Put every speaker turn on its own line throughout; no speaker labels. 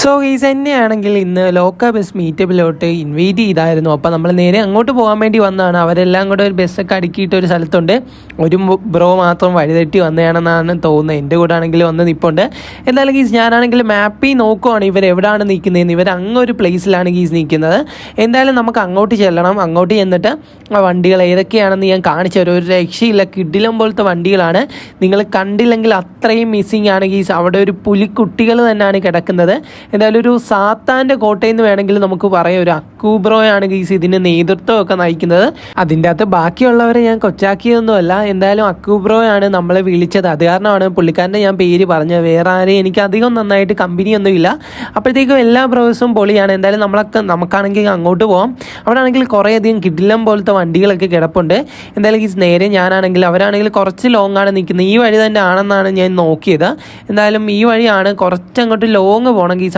So ഈ തന്നെയാണെങ്കിൽ ഇന്ന് ലോക്ക ബസ് മീറ്റപ്പിലോട്ട് ഇൻവൈറ്റ് ചെയ്തായിരുന്നു. അപ്പോൾ നമ്മൾ നേരെ അങ്ങോട്ട് പോകാൻ വേണ്ടി വന്നതാണ്. അവരെല്ലാം കൂടെ ഒരു ബസ്സൊക്കെ അടുക്കിയിട്ട് ഒരു സ്ഥലത്തുണ്ട്. ഒരു ബ്രോ മാത്രം വഴിതെറ്റി വന്നതാണെന്നാണ് തോന്നുന്നത്. എന്റെ കൂടെ ആണെങ്കിൽ വന്ന് നിൽപ്പുണ്ട് എന്തായാലും ഗീസ് ഞാനാണെങ്കിൽ മാപ്പിൽ നോക്കുവാണ് ഇവർ എവിടെയാണ് നിൽക്കുന്നതെന്ന്. ഇവർ അങ്ങൊരു പ്ലേസിലാണ് ഗീസ് നിൽക്കുന്നത്. എന്തായാലും നമുക്ക് അങ്ങോട്ട് ചെല്ലണം. അങ്ങോട്ട് ചെന്നിട്ട് ആ വണ്ടികൾ ഏതൊക്കെയാണെന്ന് ഞാൻ കാണിച്ചു തരും. ഒരു രക്ഷയില്ല. കിഡിലം പോലത്തെ വണ്ടികളാണ്. നിങ്ങൾ കണ്ടില്ലെങ്കിൽ അത്രയും മിസ്സിങ് ആണ് ഗീസ് അവിടെ ഒരു പുലിക്കുട്ടികൾ തന്നെയാണ് കിടക്കുന്നത്. എന്തായാലും ഒരു സാത്താന്റെ കോട്ടയെന്ന് വേണമെങ്കിൽ നമുക്ക് പറയാം. ഒരു അക്കൂബ്രോയാണ് ഗീസ് ഇതിന് നേതൃത്വമൊക്കെ നയിക്കുന്നത്. അതിന്റെ അകത്ത് ബാക്കിയുള്ളവരെ ഞാൻ കൊച്ചാക്കിയൊന്നുമല്ല എന്തായാലും അക്കൂബ്രോയാണ് നമ്മളെ വിളിച്ചത്. അത് കാരണമാണ് പുള്ളിക്കാരന്റെ ഞാൻ പേര് പറഞ്ഞത്. വേറെ ആരെയും എനിക്ക് അധികം നന്നായിട്ട് കമ്പനി ഇല്ല അപ്പോഴത്തേക്കും എല്ലാ ബ്രോസും പൊളിയാണ്. എന്തായാലും നമ്മളൊക്കെ നമുക്കാണെങ്കിൽ അങ്ങോട്ട് പോകാം അവിടെ ആണെങ്കിൽ കുറേയധികം കിടിലം പോലത്തെ വണ്ടികളൊക്കെ കിടപ്പുണ്ട്. എന്തായാലും ഈ നേരെ ഞാനാണെങ്കിൽ അവരാണെങ്കിൽ കുറച്ച് ലോങ് ആണ് നിൽക്കുന്നത്. ഈ വഴി തന്നെ ആണെന്നാണ് ഞാൻ നോക്കിയത്. എന്തായാലും ഈ വഴിയാണ് കുറച്ച് അങ്ങോട്ട് ലോങ്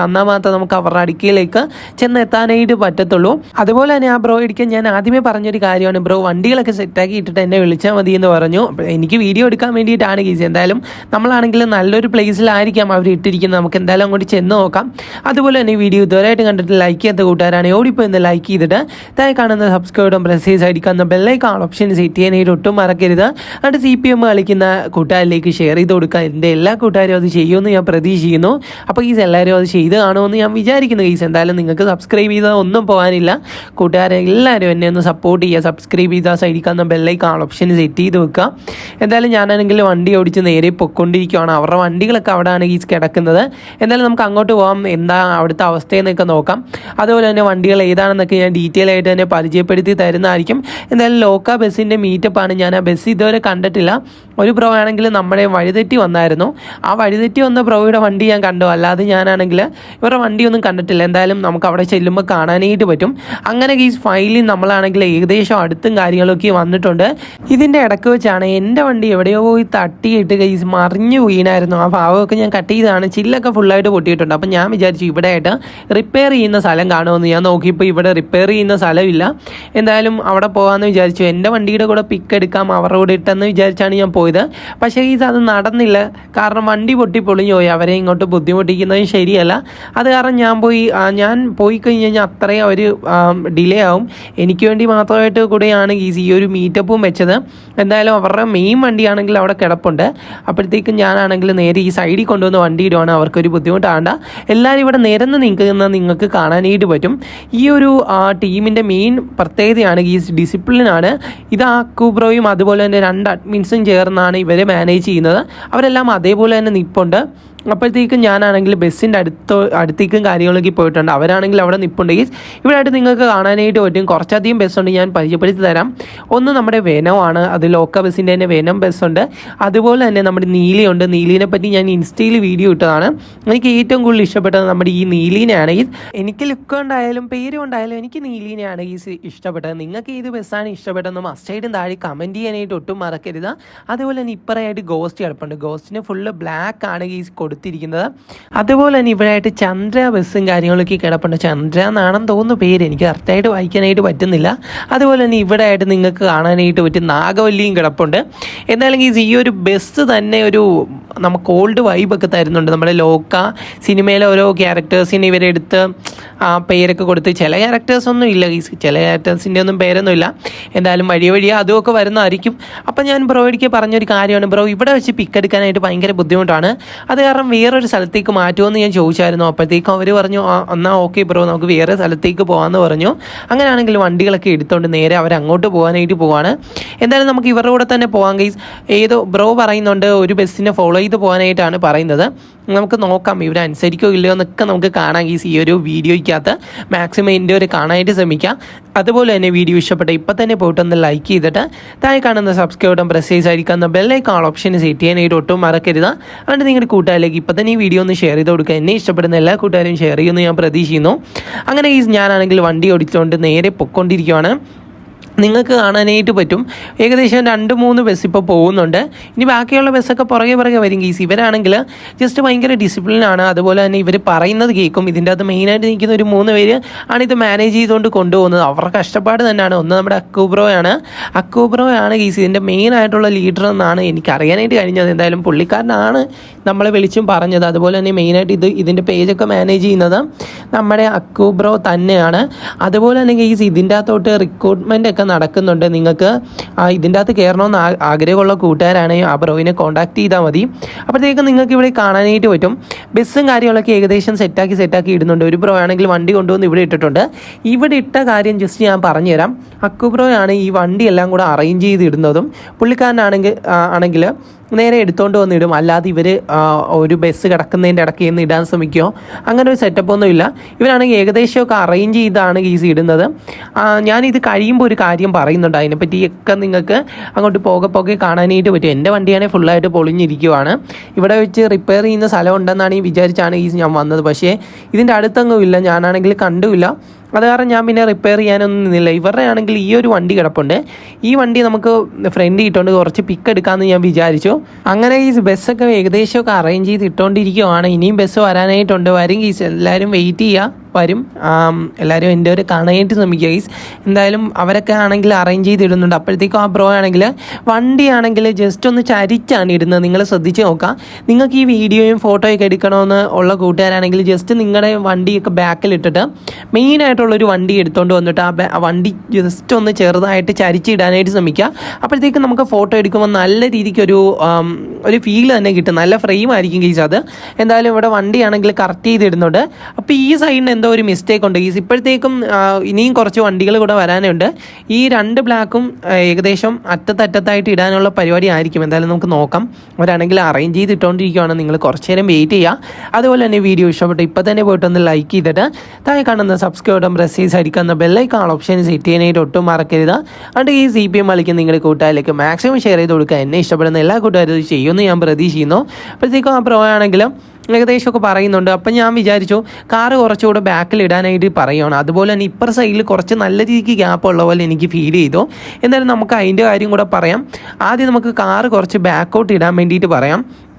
പോകണമെങ്കിൽ എന്നാൽ മാത്രമേ നമുക്ക് അവരുടെ അടുക്കയിലേക്ക് ചെന്ന് എത്താനായിട്ട് പറ്റത്തുള്ളൂ. അതുപോലെ തന്നെ ആ ബ്രോ ഇടിക്കാൻ ഞാൻ ആദ്യമേ പറഞ്ഞൊരു കാര്യമാണ്. ബ്രോ വണ്ടികളൊക്കെ സെറ്റാക്കി ഇട്ടിട്ട് എന്നെ വിളിച്ചാൽ മതി എന്ന് പറഞ്ഞു. എനിക്ക് വീഡിയോ എടുക്കാൻ വേണ്ടിയിട്ടാണ് ഗീസ്. എന്തായാലും നമ്മളാണെങ്കിൽ നല്ലൊരു പ്ലേസിലായിരിക്കാം അവർ ഇട്ടിരിക്കുന്നത്. നമുക്ക് എന്തായാലും അങ്ങോട്ട് ചെന്ന് നോക്കാം. അതുപോലെ തന്നെ വീഡിയോ ഇതുവരെയായിട്ട് കണ്ടിട്ട് ലൈക്ക് ചെയ്യാത്ത കൂട്ടുകാരാണ് ഓടിപ്പോ ഇന്ന് ലൈക്ക് ചെയ്തിട്ട് താഴെ കാണുന്ന സബ്സ്ക്രൈബും പ്രസേസ് അടിക്കുന്ന ബെല്ലൈക്കാൾ ഓപ്ഷൻ സെറ്റ് ചെയ്യാനായിട്ട് ഒട്ടും മറക്കരുത്. എന്നിട്ട് സി പി എം കളിക്കുന്ന കൂട്ടുകാരിലേക്ക് ഷെയർ ചെയ്ത് കൊടുക്കുക. എന്റെ എല്ലാ കൂട്ടുകാരും അത് ചെയ്യുമെന്ന് ഞാൻ പ്രതീക്ഷിക്കുന്നു. അപ്പോൾ ഈ എല്ലാവരും അത് ചെയ്ത് കാണുമെന്ന് ഞാൻ വിചാരിക്കുന്നു ഗൈസ്. എന്തായാലും നിങ്ങൾക്ക് സബ്സ്ക്രൈബ് ചെയ്താൽ ഒന്നും പോകാനില്ല കൂട്ടുകാരെ എല്ലാവരും എന്നെ ഒന്ന് സപ്പോർട്ട് ചെയ്യുക. സബ്സ്ക്രൈബ് ചെയ്താൽ സൈഡിക്കാവുന്ന ബെല്ലൈക്ക് ബെല്ലൈക്കാൾ ഓപ്ഷൻ സെറ്റ് ചെയ്ത് വെക്കുക. എന്തായാലും ഞാനാണെങ്കിൽ വണ്ടി ഓടിച്ച് നേരെ പൊയ്ക്കൊണ്ടിരിക്കുകയാണ് അവരുടെ വണ്ടികളൊക്കെ അവിടെയാണ് ഗീസ് കിടക്കുന്നത്. എന്തായാലും നമുക്ക് അങ്ങോട്ട് പോകാം എന്താ അവിടുത്തെ അവസ്ഥയെന്നൊക്കെ നോക്കാം. അതുപോലെ തന്നെ വണ്ടികൾ ഏതാണെന്നൊക്കെ ഞാൻ ഡീറ്റെയിൽ ആയിട്ട് തന്നെ പരിചയപ്പെടുത്തി തരുന്നതായിരിക്കും. എന്തായാലും ലോക്ക ബസ്സിന്റെ മീറ്റപ്പാണ് ഞാൻ ആ ബസ് ഇതുവരെ കണ്ടിട്ടില്ല. ഒരു പ്രോ ആണെങ്കിൽ നമ്മുടെ വഴിതെറ്റി വന്നായിരുന്നു. ആ വഴിതെറ്റി വന്ന പ്രോയുടെ വണ്ടി ഞാൻ കണ്ടു. അല്ലാതെ ഞാനാണെങ്കിൽ ഇവരുടെ വണ്ടിയൊന്നും കണ്ടിട്ടില്ല. എന്തായാലും നമുക്ക് അവിടെ ചെല്ലുമ്പോൾ കാണാനായിട്ട് പറ്റും. അങ്ങനെ ഈ ഫയലിൽ നമ്മളാണെങ്കിൽ ഏകദേശം അടുത്തും കാര്യങ്ങളൊക്കെ വന്നിട്ടുണ്ട്. ഇതിന്റെ ഇടയ്ക്ക് വെച്ചാണ് എന്റെ വണ്ടി എവിടെയോ പോയി തട്ടിയിട്ട് ഗൈസ് മറിഞ്ഞു വീണായിരുന്നു. ആ ഭാഗമൊക്കെ ഞാൻ കട്ട് ചെയ്താണ് ചില്ലൊക്കെ ഫുള്ളായിട്ട് പൊട്ടിയിട്ടുണ്ട്. അപ്പം ഞാൻ വിചാരിച്ചു ഇവിടെ ആയിട്ട് റിപ്പയർ ചെയ്യുന്ന സ്ഥലം കാണുമെന്ന്. ഞാൻ നോക്കിയപ്പോൾ ഇവിടെ റിപ്പയർ ചെയ്യുന്ന സ്ഥലമില്ല. എന്തായാലും അവിടെ പോകാമെന്ന് വിചാരിച്ചു. എന്റെ വണ്ടിയുടെ കൂടെ പിക്ക് എടുക്കാം അവരുടെ കൂടെ ഇട്ടെന്ന് വിചാരിച്ചാണ് ഞാൻ പോയത്. പക്ഷേ ഗീസ് അത് നടന്നില്ല. കാരണം വണ്ടി പൊട്ടി പൊളിഞ്ഞു പോയി അവരെ ഇങ്ങോട്ട് ബുദ്ധിമുട്ടിക്കുന്നത് ശരിയല്ല. അത് കാരണം ഞാൻ പോയി ഞാൻ പോയി കഴിഞ്ഞ് കഴിഞ്ഞാൽ അത്രയും ഒരു ഡിലേ ആവും. എനിക്ക് വേണ്ടി മാത്രമായിട്ട് കൂടെയാണ് ഈ ഈ ഒരു മീറ്റപ്പും വെച്ചത്. എന്തായാലും അവരുടെ മെയിൻ വണ്ടിയാണെങ്കിൽ അവിടെ കിടപ്പുണ്ട്. അപ്പോഴത്തേക്കും ഞാനാണെങ്കിൽ നേരെ ഈ സൈഡിൽ കൊണ്ടുവന്ന് വണ്ടി ഇടുവാണ്. അവർക്കൊരു ബുദ്ധിമുട്ടാണ്ട എല്ലാവരും ഇവിടെ നിരന്ന് നിൽക്കുന്ന നിങ്ങൾക്ക് കാണാനായിട്ട് പറ്റും. ഈ ഒരു ടീമിന്റെ മെയിൻ പ്രത്യേകതയാണ് ഈ ഡിസിപ്ലിനാണ് ഇത് ആ കൂബ്രോയും അതുപോലെ തന്നെ രണ്ട് അഡ്മിൻസും ചേർന്നാണ് ഇവരെ മാനേജ് ചെയ്യുന്നത്. അവരെല്ലാം അതേപോലെ തന്നെ നിൽപ്പുണ്ട് അപ്പോഴത്തേക്കും ഞാനാണെങ്കിൽ ബസ്സിന്റെ അടുത്ത് അടുത്തേക്കും കാര്യങ്ങളൊക്കെ പോയിട്ടുണ്ട്. അവരാണെങ്കിൽ അവിടെ നിൽപ്പുണ്ടെങ്കിൽ ഈ ഇവിടെ ആയിട്ട് നിങ്ങൾക്ക് കാണാനായിട്ട് പറ്റും. കുറച്ചധികം ബസ്സുണ്ട്. ഞാൻ പരിചയപ്പെടുത്തി തരാം. ഒന്ന് നമ്മുടെ വെനമാണ് അത് ലോക്ക ബസ്സിന്റെ തന്നെ വെനം ബസ്സുണ്ട്. അതുപോലെ തന്നെ നമ്മുടെ നീലിയുണ്ട്. നീലിനെ പറ്റി ഞാൻ ഇൻസ്റ്റയിൽ വീഡിയോ ഇട്ടതാണ്. എനിക്ക് ഏറ്റവും കൂടുതൽ ഇഷ്ടപ്പെട്ടത് നമ്മുടെ ഈ നീലിനെയാണ്. ഈ എനിക്ക് ലുക്ക് ഉണ്ടായാലും പേര് കൊണ്ടായാലും എനിക്ക് നീലിനെയാണ് ഈ ഇഷ്ടപ്പെട്ടത്. നിങ്ങൾക്ക് ഏത് ബസ്സാണ് ഇഷ്ടപ്പെട്ടതെന്ന് മസ്റ്റായിട്ടും താഴെ കമന്റ് ചെയ്യാനായിട്ട് ഒട്ടും മറക്കരുത്. അതുപോലെ തന്നെ ഇപ്പറയായിട്ട് ഗോസ്റ്റ് കിടപ്പുണ്ട്. ഗോസ്റ്റിന് ഫുള്ള് ബ്ലാക്ക് ആണ് ഈ കൊടുത്തിരിക്കുന്നത്. അതുപോലെ തന്നെ ഇവിടെയായിട്ട് ചന്ദ്ര ബസ്സും കാര്യങ്ങളൊക്കെ കിടപ്പുണ്ട്. ചന്ദ്ര എന്നാണെന്ന് തോന്നുന്നു പേര്. എനിക്ക് കറക്റ്റായിട്ട് വായിക്കാനായിട്ട് പറ്റുന്നില്ല. അതുപോലെ തന്നെ ഇവിടെ ആയിട്ട് നിങ്ങൾക്ക് കാണാനായിട്ട് പറ്റും നാഗവല്ലിയും കിടപ്പുണ്ട്. എന്നാലും ഈ ഒരു ബസ് തന്നെ ഒരു നമുക്ക് ഓൾഡ് വൈബൊക്കെ തരുന്നുണ്ട്. നമ്മുടെ ലോക്ക സിനിമയിലെ ഓരോ ക്യാരക്ടേഴ്സിന് ഇവരെടുത്ത് ആ പേരൊക്കെ കൊടുത്ത് ചില ക്യാരക്ടേഴ്സൊന്നും ഇല്ല. ഈ ചില ക്യാരക്ടേഴ്സിന്റെ ഒന്നും പേരൊന്നും ഇല്ല എന്തായാലും വഴി വഴിയെ അതുമൊക്കെ വരുന്നതായിരിക്കും. അപ്പം ഞാൻ ബ്രോയ്ക്ക് പറഞ്ഞൊരു കാര്യമാണ്. ബ്രോ ഇവിടെ വെച്ച് പിക്ക് എടുക്കാനായിട്ട് ഭയങ്കര ബുദ്ധിമുട്ടാണ്. അത് കാരണം വേറൊരു സ്ഥലത്തേക്ക് മാറ്റുമെന്ന് ഞാൻ ചോദിച്ചായിരുന്നു. അപ്പോഴത്തേക്കും അവർ പറഞ്ഞു "ആ, എന്നാൽ ഓക്കെ ബ്രോ നമുക്ക് വേറെ സ്ഥലത്തേക്ക് പോകാമെന്ന് പറഞ്ഞു. അങ്ങനെയാണെങ്കിൽ വണ്ടികളൊക്കെ എടുത്തുകൊണ്ട് നേരെ അവർ അങ്ങോട്ട് പോകാനായിട്ട് പോവാണ്. എന്തായാലും നമുക്ക് ഇവരുടെ കൂടെ തന്നെ പോകാൻ ഗൈസ് ഏതോ ബ്രോ പറയുന്നുണ്ട് ഒരു ബസ്സിനെ ഫോളോ ചെയ്ത് പോകാനായിട്ടാണ് പറയുന്നത്. നമുക്ക് നോക്കാം ഇവർ അനുസരിക്കോ ഇല്ലയോ എന്നൊക്കെ നമുക്ക് കാണാം. ഈ ഈ ഒരു വീഡിയോയ്ക്കകത്ത് മാക്സിമം എന്റെ ഒരു കാണാനായിട്ട് ശ്രമിക്കാം. അതുപോലെ തന്നെ വീഡിയോ ഇഷ്ടപ്പെട്ട ഇപ്പം തന്നെ പോയിട്ട് ഒന്ന് ലൈക്ക് ചെയ്തിട്ട് താഴെ കാണുന്ന സബ്സ്ക്രൈബ് ബട്ടൺ പ്രസ് പ്രസേജ് ആയിരിക്കുന്ന ബെല്ലൈക്കാൾ ഓപ്ഷൻ സെറ്റ് ചെയ്യാനായിട്ട് ഒട്ടും മറക്കരുത്. അതുകൊണ്ട് നിങ്ങളുടെ കൂട്ടുകാരിലേക്ക് ഇപ്പം തന്നെ ഈ വീഡിയോ ഒന്ന് ഷെയർ ചെയ്ത് കൊടുക്കുക. എന്നെ ഇഷ്ടപ്പെടുന്ന എല്ലാ കൂട്ടുകാരും ഷെയർ ചെയ്യുമെന്ന് ഞാൻ പ്രതീക്ഷിക്കുന്നു. അങ്ങനെ ഈ ഞാനാണെങ്കിൽ വണ്ടി ഓടിച്ചുകൊണ്ട് നേരെ പൊയ്ക്കൊണ്ടിരിക്കുകയാണ് നിങ്ങൾക്ക് കാണാനായിട്ട് പറ്റും. ഏകദേശം രണ്ട് മൂന്ന് ബസ് ഇപ്പോൾ പോകുന്നുണ്ട്. ഇനി ബാക്കിയുള്ള ബസ്സൊക്കെ പുറകെ പുറകെ വരും കേസ് ഇവരാണെങ്കിൽ ജസ്റ്റ് ഭയങ്കര ഡിസിപ്ലിനാണ് അതുപോലെ തന്നെ ഇവർ പറയുന്നത് കേൾക്കും. ഇതിന്റെ അകത്ത് മെയിനായിട്ട് നിൽക്കുന്ന ഒരു മൂന്ന് പേര് ആണ് ഇത് മാനേജ് ചെയ്തുകൊണ്ട് കൊണ്ടുപോകുന്നത്. അവരുടെ കഷ്ടപ്പാട് തന്നെയാണ്. ഒന്ന് നമ്മുടെ അക്കൂബ്രോയാണ് അക്കൂബ്രോയാണ് കേസ് ഇതിന്റെ മെയിൻ ആയിട്ടുള്ള ലീഡർ എന്നാണ് എനിക്ക് അറിയാനായിട്ട് കഴിഞ്ഞത്. എന്തായാലും പുള്ളിക്കാരനാണ് നമ്മളെ വിളിച്ചും പറഞ്ഞത്. അതുപോലെ തന്നെ മെയിനായിട്ട് ഇത് ഇതിന്റെ പേജൊക്കെ മാനേജ് ചെയ്യുന്നത് നമ്മുടെ അക്കൂബ്രോ തന്നെയാണ്. അതുപോലെ തന്നെ കേസ് ഇതിന്റെ അകത്തോട്ട് റിക്രൂട്ട്മെന്റ് ഒക്കെ നടക്കുന്നുണ്ട്. നിങ്ങൾക്ക് ഇതിന്റെ അകത്ത് കയറണമെന്ന് ആഗ്രഹമുള്ള കൂട്ടുകാരാണെങ്കിൽ ആ ബ്രോയിനെ കോൺടാക്ട് ചെയ്താൽ മതി. അപ്പോഴത്തേക്കും നിങ്ങൾക്ക് ഇവിടെ കാണാനായിട്ട് പറ്റും. ബസ്സും കാര്യങ്ങളൊക്കെ ഏകദേശം സെറ്റാക്കി സെറ്റാക്കി ഇടുന്നുണ്ട്. ഒരു ബ്രോ ആണെങ്കിൽ വണ്ടി കൊണ്ടുവന്ന് ഇവിടെ ഇട്ടിട്ടുണ്ട്. ഇവിടെ ഇട്ട കാര്യം ജസ്റ്റ് ഞാൻ പറഞ്ഞുതരാം. അക്കു ബ്രോയാണ് ഈ വണ്ടി എല്ലാം കൂടെ അറേഞ്ച് ചെയ്ത് ഇടുന്നതും പുള്ളിക്കാരനാണെങ്കിൽ ആണെങ്കിൽ നേരെ എടുത്തോണ്ട് വന്ന് ഇടും അല്ലാതെ ഇവർ ഒരു ബസ് കിടക്കുന്നതിന്റെ ഇടയ്ക്ക് നിന്ന് ഇടാൻ ശ്രമിക്കുകയോ അങ്ങനെ ഒരു സെറ്റപ്പ് ഒന്നും ഇല്ല. ഇവരാണെങ്കിൽ ഏകദേശമൊക്കെ അറേഞ്ച് ചെയ്താണ് ഈസി ഇടുന്നത്. ഞാനിത് കഴിയുമ്പോൾ ഒരു കാര്യം പറയുന്നുണ്ട് അതിനെപ്പറ്റിയൊക്കെ നിങ്ങൾക്ക് അങ്ങോട്ട് പോകെ പോകെ കാണാനായിട്ട് പറ്റും. എന്റെ വണ്ടിയാണെങ്കിൽ ഫുള്ളായിട്ട് പൊളിഞ്ഞിരിക്കുവാണ്. ഇവിടെ വെച്ച് റിപ്പയർ ചെയ്യുന്ന സ്ഥലം ഉണ്ടെന്നാണ് ഈ വിചാരിച്ചാണ് ഈ ഞാൻ വന്നത്. പക്ഷേ ഇതിന്റെ അടുത്തൊന്നും ഇല്ല. ഞാനാണെങ്കിൽ കണ്ടുമില്ല. അത് കാരണം ഞാൻ പിന്നെ റിപ്പയർ ചെയ്യാനൊന്നും നിന്നില്ല. ഇവരുടെ ആണെങ്കിൽ ഈ ഒരു വണ്ടി കിടപ്പുണ്ട്. ഈ വണ്ടി നമുക്ക് ഫ്രണ്ട് ഇട്ടുകൊണ്ട് കുറച്ച് പിക്ക് എടുക്കാമെന്ന് ഞാൻ വിചാരിച്ചു. അങ്ങനെ ഈ ബസ്സൊക്കെ ഏകദേശമൊക്കെ അറേഞ്ച് ചെയ്ത് ഇട്ടുകൊണ്ടിരിക്കുവാണ് ഇനിയും ബസ് വരാനായിട്ടുണ്ട്. വരും ഗീസ്. എല്ലാവരും വെയിറ്റ് ചെയ്യുക വരും. എല്ലാവരും എന്റെ ഒരു കാണാനായിട്ട് ശ്രമിക്കുക ഗൈസ് എന്തായാലും അവരൊക്കെ ആണെങ്കിൽ അറേഞ്ച് ചെയ്ത് ഇടുന്നുണ്ട് അപ്പോഴത്തേക്കും ആ ബ്രോ ആണെങ്കിൽ വണ്ടി ആണെങ്കിൽ ജസ്റ്റ് ഒന്ന് ചരിച്ചാണ് ഇടുന്നത് നിങ്ങൾ ശ്രദ്ധിച്ച് നോക്കുക. നിങ്ങൾക്ക് ഈ വീഡിയോയും ഫോട്ടോയൊക്കെ എടുക്കണമെന്ന് ഉള്ള കൂട്ടുകാരാണെങ്കിൽ ജസ്റ്റ് നിങ്ങളുടെ വണ്ടിയൊക്കെ ബാക്കിലിട്ടിട്ട് മെയിനായിട്ടുള്ളൊരു വണ്ടി എടുത്തുകൊണ്ട് വന്നിട്ട് ആ വണ്ടി ജസ്റ്റ് ഒന്ന് ചെറുതായിട്ട് ചരിച്ചിടാനായിട്ട് ശ്രമിക്കുക. അപ്പോഴത്തേക്കും നമുക്ക് ഫോട്ടോ എടുക്കുമ്പോൾ നല്ല രീതിക്കൊരു ഒരു ഫീൽ തന്നെ കിട്ടും. നല്ല ഫ്രെയിം ആയിരിക്കും ഗീസ് അത്. എന്തായാലും ഇവിടെ വണ്ടിയാണെങ്കിൽ കറക്റ്റ് ചെയ്തിടുന്നുണ്ട്. അപ്പോൾ ഈ സൈഡിന് എന്തോ ഒരു മിസ്റ്റേക്ക് ഉണ്ട്. ഈസ് ഇപ്പോഴത്തേക്കും ഇനിയും കുറച്ച് വണ്ടികൾ കൂടെ വരാനുണ്ട്. ഈ രണ്ട് ബ്ലാക്കും ഏകദേശം അറ്റത്തറ്റത്തായിട്ട് ഇടാനുള്ള പരിപാടി ആയിരിക്കും. എന്തായാലും നമുക്ക് നോക്കാം. അവരാണെങ്കിൽ അറേഞ്ച് ചെയ്തിട്ടുകൊണ്ടിരിക്കുകയാണ് നിങ്ങൾ കുറച്ച് നേരം വെയിറ്റ് ചെയ്യുക അതുപോലെ തന്നെ വീഡിയോ ഇഷ്ടപ്പെട്ടു ഇപ്പോൾ തന്നെ പോയിട്ട് ഒന്ന് ലൈക്ക് ചെയ്തിട്ട് താഴെ കാണുന്ന സബ്സ്ക്രൈബ് പ്രസ് ചെയ്ത് അടിക്കുന്ന ബെല്ലൈക്കാൾ ഓപ്ഷൻ സെറ്റ് ചെയ്യാനായിട്ട് ഒട്ടും മറക്കരുത്. അതുകൊണ്ട് ഈ സി പി എം കളിക്കുന്ന നിങ്ങളുടെ കൂട്ടുകാരിലേക്ക് മാക്സിമം ഷെയർ ചെയ്ത് കൊടുക്കുക. എന്നെ ഇഷ്ടപ്പെടുന്ന എല്ലാ കൂട്ടുകാരും ചെയ്യുമെന്ന് ഞാൻ പ്രതീക്ഷിക്കുന്നു. അപ്പോഴത്തേക്കും ആ പ്രോ ആണെങ്കിലും ഏകദേശമൊക്കെ പറയുന്നുണ്ട്. അപ്പം ഞാൻ വിചാരിച്ചു കാറ് കുറച്ചുകൂടെ ബാക്കിൽ ഇടാനായിട്ട് പറയുകയാണ് അതുപോലെ തന്നെ ഇപ്പർ സൈഡിൽ കുറച്ച് നല്ല രീതിക്ക് ഗ്യാപ്പ് ഉള്ള പോലെ എനിക്ക് ഫീൽ ചെയ്തു. എന്തായാലും നമുക്ക് അതിന്റെ കാര്യം കൂടെ പറയാം. ആദ്യം നമുക്ക് കാറ് കുറച്ച് ബാക്കൗട്ട് ഇടാൻ വേണ്ടിയിട്ട് പറയാം.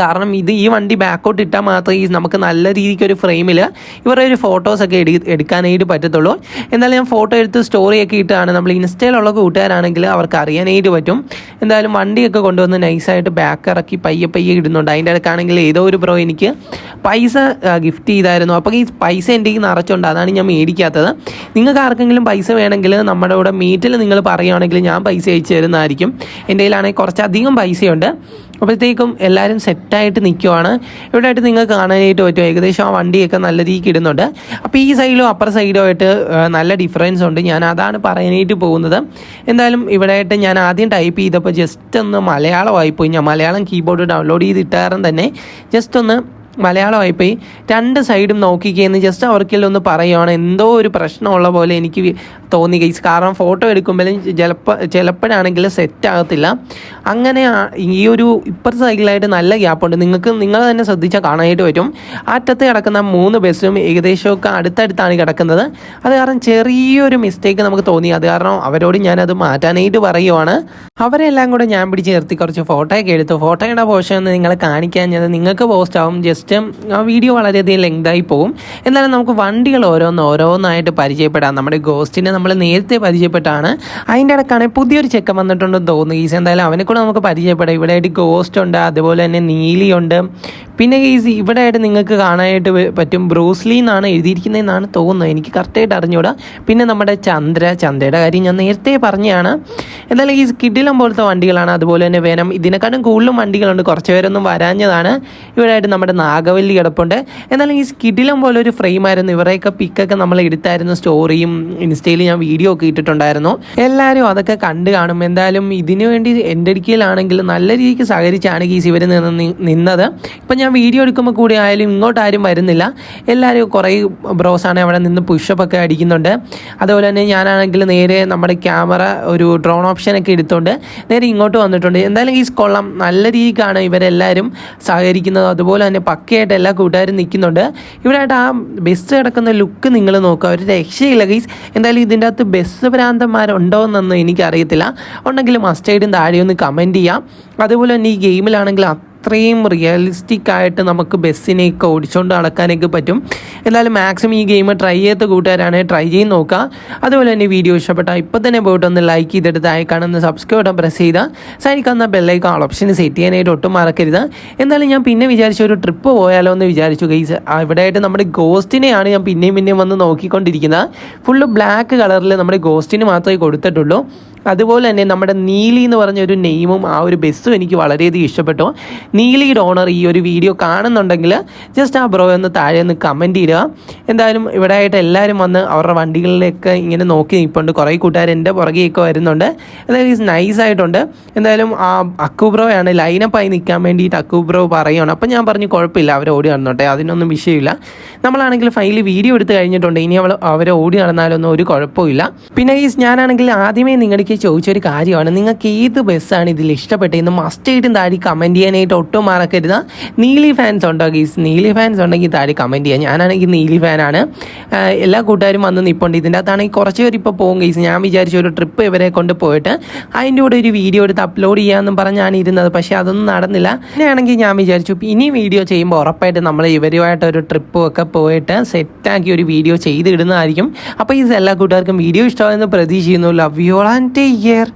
കാരണം ഇത് ഈ വണ്ടി ബാക്കോട്ട് ഇട്ടാൽ മാത്രമേ ഈ നമുക്ക് നല്ല രീതിക്ക് ഒരു ഫ്രെയിമിൽ ഇവരുടെ ഒരു ഫോട്ടോസൊക്കെ എടു എടുക്കാനായിട്ട് പറ്റത്തുള്ളൂ. എന്തായാലും ഞാൻ ഫോട്ടോ എടുത്ത് സ്റ്റോറിയൊക്കെ ഇട്ടാണ് നമ്മൾ ഇൻസ്റ്റയിലുള്ള കൂട്ടുകാരാണെങ്കിൽ അവർക്ക് അറിയാനായിട്ട് പറ്റും. എന്തായാലും വണ്ടിയൊക്കെ കൊണ്ടുവന്ന് നൈസായിട്ട് ബാക്ക് ഇറക്കി പയ്യെ പയ്യെ ഇടുന്നുണ്ട്. അതിന്റെ ഇടയ്ക്കാണെങ്കിൽ ഏതോ ഒരു ബ്രോ എനിക്ക് പൈസ ഗിഫ്റ്റ് ചെയ്തായിരുന്നു. അപ്പോൾ ഈ പൈസ എന്റെ കയ്യിൽ നിറച്ചുണ്ട്. അതാണ് ഞാൻ മേടിക്കാത്തത്. നിങ്ങൾക്ക് ആർക്കെങ്കിലും പൈസ വേണമെങ്കിൽ നമ്മുടെ കൂടെ മീറ്റിൽ നിങ്ങൾ പറയുകയാണെങ്കിൽ ഞാൻ പൈസ അയച്ചു തരുന്നതായിരിക്കും. എന്റെ കയ്യിലാണെങ്കിൽ കുറച്ചധികം പൈസയുണ്ട്. അപ്പോഴത്തേക്കും എല്ലാവരും സെറ്റായിട്ട് നിൽക്കുവാണ് ഇവിടെ ആയിട്ട് നിങ്ങൾക്ക് കാണാനായിട്ട് പറ്റും. ഏകദേശം ആ വണ്ടിയൊക്കെ നല്ല രീതിക്ക് ഇടുന്നുണ്ട് അപ്പോൾ ഈ സൈഡിലും അപ്പർ സൈഡും ആയിട്ട് നല്ല ഡിഫറൻസ് ഉണ്ട്. ഞാൻ അതാണ് പറയാനായിട്ട് പോകുന്നത്. എന്തായാലും ഇവിടെ ആയിട്ട് ഞാൻ ആദ്യം ടൈപ്പ് ചെയ്തപ്പോൾ ജസ്റ്റ് ഒന്ന് മലയാളമായിപ്പോയി ഞാൻ മലയാളം കീബോർഡ് ഡൗൺലോഡ് ചെയ്തിട്ടാറും തന്നെ. ജസ്റ്റ് ഒന്ന് മലയാളമായിപ്പോയി. രണ്ട് സൈഡും നോക്കിക്കേന്ന് ജസ്റ്റ് അവർക്കെല്ലാം ഒന്ന് പറയുവാണ്. എന്തോ ഒരു പ്രശ്നമുള്ള പോലെ എനിക്ക് തോന്നി ഗൈസ് കാരണം ഫോട്ടോ എടുക്കുമ്പോഴും ചിലപ്പോൾ ചിലപ്പോഴാണെങ്കിൽ സെറ്റ് ആകത്തില്ല. അങ്ങനെ ഈ ഒരു ഇപ്പുറത്തെ സൈഡിലായിട്ട് നല്ല ഗ്യാപ്പുണ്ട് നിങ്ങൾക്ക് നിങ്ങൾ തന്നെ ശ്രദ്ധിച്ചാൽ കാണാനായിട്ട് പറ്റും. അറ്റത്ത് കിടക്കുന്ന മൂന്ന് ബസ്സും ഏകദേശമൊക്കെ അടുത്തടുത്താണ് കിടക്കുന്നത്. അത് കാരണം ചെറിയൊരു മിസ്റ്റേക്ക് നമുക്ക് തോന്നി. അത് കാരണം അവരോട് ഞാനത് മാറ്റാനായിട്ട് പറയുവാണ്. അവരെല്ലാം കൂടെ ഞാൻ പിടിച്ച് നിർത്തി. കുറച്ച് ഫോട്ടോയൊക്കെ എടുത്തു. ഫോട്ടോയുടെ പോഷൻ നിങ്ങളെ കാണിക്കാൻ ഞാൻ നിങ്ങൾക്ക് പോസ്റ്റ് ആവും. ജസ്റ്റ് ആ വീഡിയോ വളരെയധികം ലെങ്തായി പോകും. എന്നാലും നമുക്ക് വണ്ടികൾ ഓരോന്ന് ഓരോന്നായിട്ട് പരിചയപ്പെടാം. നമ്മുടെ ഗോസ്റ്റിനെ നമ്മൾ നേരത്തെ പരിചയപ്പെട്ടാണ്. അതിന്റെ ഇടക്കാണ് പുതിയൊരു ചെക്കൻ വന്നിട്ടുണ്ടെന്ന് തോന്നുന്നു. ഈസ് എന്തായാലും അവനെ കൂടെ നമുക്ക് പരിചയപ്പെടാം. ഇവിടെ ആയിട്ട് ഗോസ്റ്റ് ഉണ്ട് അതുപോലെ തന്നെ നീലിയുണ്ട് പിന്നെ ഈസി ഇവിടെ ആയിട്ട് നിങ്ങൾക്ക് കാണാനായിട്ട് പറ്റും ബ്രൂസ്ലി എന്നാണ് എഴുതിയിരിക്കുന്നതെന്നാണ് തോന്നുന്നത്. എനിക്ക് കറക്റ്റായിട്ട് അറിഞ്ഞുകൂടാ പിന്നെ നമ്മുടെ ചന്ദ്ര ചന്ദ്രയുടെ കാര്യം ഞാൻ നേരത്തെ പറഞ്ഞതാണ്. എന്തായാലും ഈ കിഡിലം പോലത്തെ വണ്ടികളാണ്. അതുപോലെ തന്നെ വേനം. ഇതിനെക്കാട്ടും കൂടുതലും വണ്ടികളുണ്ട്. കുറച്ച് പേരൊന്നും വരാഞ്ഞതാണ്. ഇവിടെ ആയിട്ട് നമ്മുടെ നാഗവല്ലി കിടപ്പുണ്ട്. എന്നാലും ഈ കിഡിലം പോലെ ഒരു ഫ്രെയിമായിരുന്നു ഇവരെയൊക്കെ പിക്കൊക്കെ നമ്മൾ എടുത്തായിരുന്നു സ്റ്റോറിയും ഇൻസ്റ്റയിൽ ഞാൻ വീഡിയോ ഒക്കെ ഇട്ടിട്ടുണ്ടായിരുന്നു. എല്ലാവരും അതൊക്കെ കണ്ടു കാണും. എന്തായാലും ഇതിനു വേണ്ടി എന്റെ അടുക്കലാണെങ്കിൽ നല്ല രീതിക്ക് സഹകരിച്ചാണ് ഈ ഇവർ നിന്ന് നിന്നത്. ഇപ്പം ഞാൻ വീഡിയോ എടുക്കുമ്പോൾ കൂടി ആയാലും ഇങ്ങോട്ട് ആരും വരുന്നില്ല. എല്ലാവരും കുറേ ബ്രോസാണ് അവിടെ നിന്ന് പുഷപ്പ് ഒക്കെ അടിക്കുന്നുണ്ട്. അതുപോലെ തന്നെ ഞാനാണെങ്കിൽ നേരെ നമ്മുടെ ക്യാമറ ഒരു ഡ്രോൺ ഓപ്ഷനൊക്കെ എടുത്തുകൊണ്ട് നേരെ ഇങ്ങോട്ട് വന്നിട്ടുണ്ട്. എന്തായാലും ഈ കൊള്ളാം. നല്ല രീതിക്കാണ് ഇവരെല്ലാവരും സഹകരിക്കുന്നത്. അതുപോലെ തന്നെ പക്കയായിട്ട് എല്ലാ കൂട്ടുകാരും നിൽക്കുന്നുണ്ട്. ഇവരായിട്ട് ആ ബസ് കിടക്കുന്ന ലുക്ക് നിങ്ങൾ നോക്കുക. ഒരു രക്ഷയില്ല ഗൈസ്. എന്തായാലും ഇതിന്റെ അകത്ത് ബസ് ഭ്രാന്തന്മാരുണ്ടോ എന്നൊന്നും എനിക്കറിയത്തില്ല. ഉണ്ടെങ്കിൽ മസ്റ്റായിട്ടും താഴെ ഒന്ന് കമന്റ് ചെയ്യാം. അതുപോലെ തന്നെ ഈ ഗെയിമിലാണെങ്കിൽ അത്രയും റിയലിസ്റ്റിക് ആയിട്ട് നമുക്ക് ബസ്സിനെയൊക്കെ ഓടിച്ചുകൊണ്ട് നടക്കാനൊക്കെ പറ്റും. എന്തായാലും മാക്സിമം ഈ ഗെയിം ട്രൈ ചെയ്ത കൂട്ടുകാരാണ് ട്രൈ ചെയ്ത് നോക്കുക അതുപോലെ തന്നെ വീഡിയോ ഇഷ്ടപ്പെട്ടാൽ ഇപ്പോൾ തന്നെ പോയിട്ട് ഒന്ന് ലൈക്ക് ചെയ്തിട്ട് താഴെ കാണുന്ന സബ്സ്ക്രൈബ് ബട്ടൺ പ്രസ് ചെയ്താൽ സൈനിക്കുന്ന ബെല്ലൈക്കൺ ഓൾ ഓപ്ഷൻ സെറ്റ് ചെയ്യാനായിട്ട് ഒട്ടും മറക്കരുത്. എന്തായാലും ഞാൻ പിന്നെ വിചാരിച്ച ഒരു ട്രിപ്പ് പോയാലോ എന്ന് വിചാരിച്ചു. ഗൈസ് ഇവിടെയായിട്ട് നമ്മുടെ ഗോസ്റ്റിനെയാണ് ഞാൻ പിന്നെയും പിന്നെയും വന്ന് നോക്കിക്കൊണ്ടിരിക്കുന്നത്. ഫുള്ള് ബ്ലാക്ക് കളറിൽ നമ്മുടെ ഗോസ്റ്റിന് മാത്രമേ കൊടുത്തിട്ടുള്ളൂ. അതുപോലെ തന്നെ നമ്മുടെ നീലി എന്ന് പറഞ്ഞ ഒരു നെയിമും ആ ഒരു ബസ്സും എനിക്ക് വളരെയധികം ഇഷ്ടപ്പെട്ടു. നീലിയുടെ ഓണർ ഈ ഒരു വീഡിയോ കാണുന്നുണ്ടെങ്കിൽ ജസ്റ്റ് ആ ബ്രോ ഒന്ന് താഴെ ഒന്ന് കമന്റ് ചെയ്യുക എന്തായാലും ഇവിടെ ആയിട്ട് എല്ലാവരും വന്ന് അവരുടെ വണ്ടികളിലേക്ക് ഇങ്ങനെ നോക്കി നിൽപ്പുണ്ട് കുറേ കൂട്ടുകാർ എന്റെ പുറകെയൊക്കെ വരുന്നുണ്ട്. എന്തായാലും നൈസ് ആയിട്ടുണ്ട്. എന്തായാലും ആ അക്കു ആണ് ലൈനപ്പായി നിൽക്കാൻ വേണ്ടിയിട്ട് അക്കു ബ്രോ പറയുകയാണ് അപ്പം ഞാൻ പറഞ്ഞു കുഴപ്പമില്ല അവർ ഓടി നടന്നോട്ടെ അതിനൊന്നും വിഷയമില്ല. നമ്മളാണെങ്കിൽ ഫൈനലി വീഡിയോ എടുത്ത് കഴിഞ്ഞിട്ടുണ്ട്. ഇനി അവൾ അവർ ഓടി നടന്നാലൊന്നും ഒരു കുഴപ്പമില്ല പിന്നെ ഈ ഞാനാണെങ്കിൽ ആദ്യമേ നിങ്ങൾക്ക് ചോദിച്ചൊരു കാര്യമാണ്. നിങ്ങൾക്ക് ഏത് ബസ്സാണ് ഇതിൽ ഇഷ്ടപ്പെട്ടതെന്ന് മസ്റ്റായിട്ടും താഴെ കമന്റ് ചെയ്യാനായിട്ട് ഒട്ടും മറക്കരുത്. നീലി ഫാൻസ് ഉണ്ടോ ഗീസ് നീലി ഫാൻസ് ഉണ്ടെങ്കിൽ താഴെ കമന്റ് ചെയ്യാം. ഞാനാണെങ്കിൽ നീലി ഫാനാണ് എല്ലാ കൂട്ടുകാരും വന്ന് നിൽപ്പുണ്ട് ഇതിന്റെ അകത്താണെങ്കിൽ കുറച്ച് പേര് ഇപ്പോൾ പോകും ഗീസ് ഞാൻ വിചാരിച്ച ഒരു ട്രിപ്പ് ഇവരെ കൊണ്ട് പോയിട്ട് അതിന്റെ കൂടെ ഒരു വീഡിയോ എടുത്ത് അപ്ലോഡ് ചെയ്യാമെന്നും പറഞ്ഞാണ് ഇരുന്നത്. പക്ഷേ അതൊന്നും നടന്നില്ല. അങ്ങനെയാണെങ്കിൽ ഞാൻ വിചാരിച്ചു ഇനി വീഡിയോ ചെയ്യുമ്പോൾ ഉറപ്പായിട്ട് നമ്മൾ ഇവരുമായിട്ട് ഒരു ട്രിപ്പും ഒക്കെ പോയിട്ട് സെറ്റാക്കി ഒരു വീഡിയോ ചെയ്തിടുന്നതായിരിക്കും അപ്പോൾ ഈ എല്ലാ കൂട്ടുകാർക്കും വീഡിയോ ഇഷ്ടമായെന്ന് പ്രതീക്ഷിക്കുന്നു. Love you and веєр.